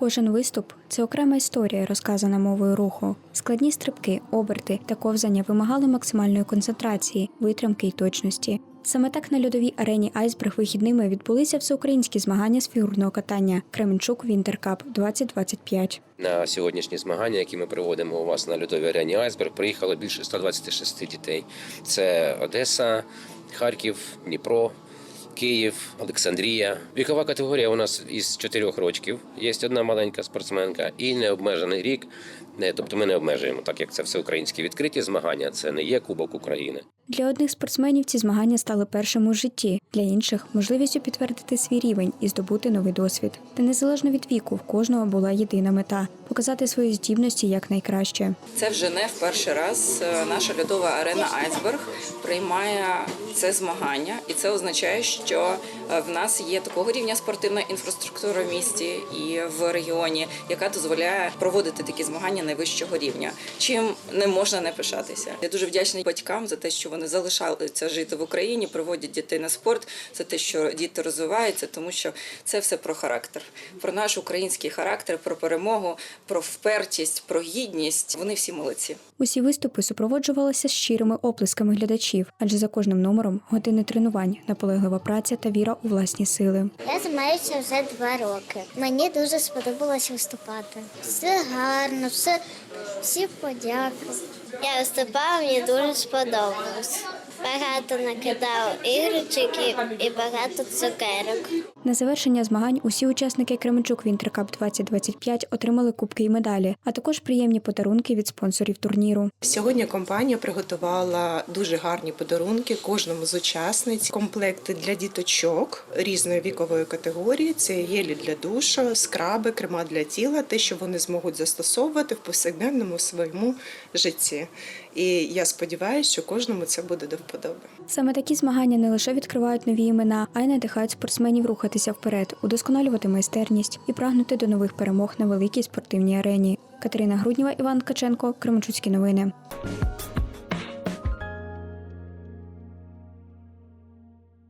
Кожен виступ це окрема історія, розказана мовою руху. Складні стрибки, оберти та ковзання вимагали максимальної концентрації, витримки й точності. Саме так на льодовій арені Айсберг вихідними відбулися всеукраїнські змагання з фігурного катання Кременчук Вінтеркап 2025. На сьогоднішні змагання, які ми проводимо у вас на льодовій арені Айсберг, приїхало більше 126 дітей. Це Одеса, Харків, Дніпро. Київ, Олександрія. Вікова категорія у нас із 4 років. Є одна маленька спортсменка і необмежений рік. Тобто ми не обмежуємо, так як це всеукраїнські відкриті змагання, це не є Кубок України. Для одних спортсменів ці змагання стали першими у житті, для інших можливістю підтвердити свій рівень і здобути новий досвід. Та незалежно від віку, в кожного була єдина мета показати свої здібності якнайкраще. Це вже не в перший раз е, наша льодова арена Айсберг приймає це змагання, і це означає, що е, в нас є такого рівня спортивна інфраструктура в місті і в регіоні, яка дозволяє проводити такі змагання найвищого рівня. Чим не можна не пишатися. Я дуже вдячна батькам за те, що вони залишаються жити в Україні, проводять дітей на спорт, за те, що діти розвиваються, тому що це все про характер, про наш український характер, про перемогу, про впертість, про гідність. Вони всі молодці. Усі виступи супроводжувалися щирими оплесками глядачів, адже за кожним номером години тренувань, наполеглива праця та віра у власні сили. Я займаюся вже два роки. Мені дуже сподобалось виступати. Все гарно, все, всі подяки. Я виступала, мені дуже сподобалось. Podcast. Багато накидав ігрочок і багато цукерок. На завершення змагань усі учасники Кременчук Вінтеркап 2025 отримали кубки і медалі, а також приємні подарунки від спонсорів турніру. Сьогодні компанія приготувала дуже гарні подарунки кожному з учасниць. Комплекти для діточок різної вікової категорії. Це гелі для душу, скраби, крема для тіла, те, що вони зможуть застосовувати в повсякденному своєму житті. І я сподіваюся, що кожному це буде до вподоби. Саме такі змагання не лише відкривають нові імена, а й надихають спортсменів рухатися вперед, удосконалювати майстерність і прагнути до нових перемог на великій спортивній арені. Катерина Грудніва, Іван Ткаченко, Кременчуцькі новини.